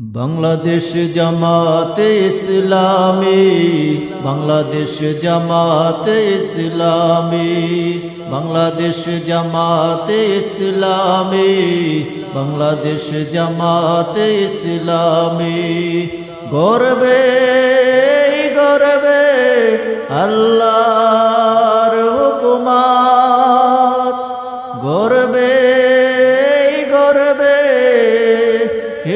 বাংলাদেশ জামাতে ইসলামী, বাংলাদেশ জামাতে ইসলামী, বাংলাদেশ জামাতে ইসলামী, বাংলাদেশ জামাতে ইসলামী। গর্বে গর্বে আল্লাহর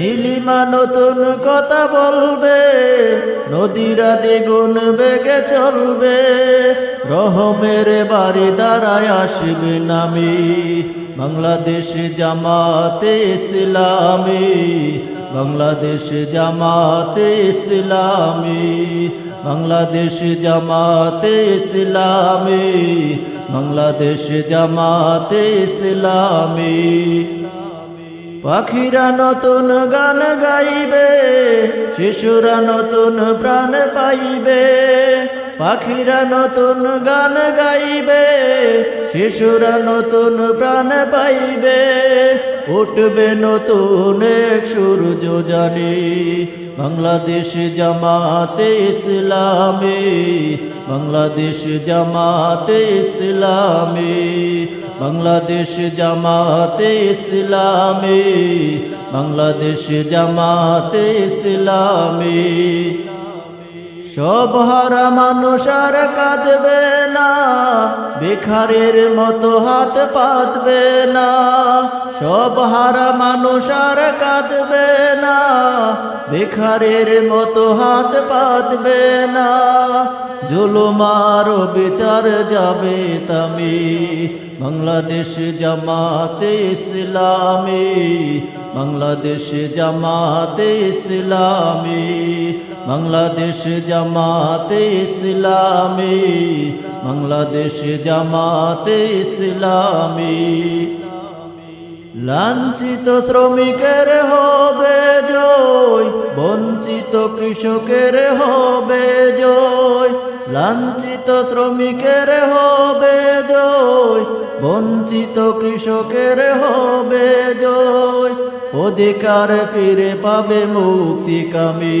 নীলিমা নতুন কথা বলবে, নদীরা দ্বিগুণ বেগে চলবে, রহমের বাড়ি দ্বারায় আসবে নামি, বাংলাদেশ জামাতে ইসলামী, বাংলাদেশ জামাতে ইসলামী, বাংলাদেশ জামাতে ইসলামী, বাংলাদেশ জামাতে ইসলামী। পাখিরা নতুন গান গাইবে, শিশুরা নতুন প্রাণ পাইবে। পাখিরা নতুন গান গাইবে, শিশুরা নতুন প্রাণ পাইবে। উঠবে নতুন এক সূর্য জানি। বাংলাদেশ জামাতে ইসলামী, বাংলাদেশ জামাতে ইসলামী, বাংলাদেশ জামাতে ইসলামী, বাংলাদেশ জামাতে ইসলামী। সব হারা মানুষ আর কাঁদবে না। বেখারের মতো হাত পাতবে না, সব হারা মানুষ আর কাঁদবে না বেখারের মতো হাত পাতবে না জুলুমার বিচার যাবে তামি, বাংলাদেশ জামাতে ইসলামী, বাংলাদেশ জামাতে ইসলামী। বাংলাদেশ জামাতে ইসলামী, বাংলাদেশ জামাতে ইসলামী। লাঞ্ছিত শ্রমিকের হবে জয়, বঞ্চিত কৃষকের হবে জয়, লাঞ্ছিত শ্রমিকের হবে জয়, বঞ্চিত কৃষকের হবে জয়। অধিকার ফিরে পাবে মুক্তি কামি।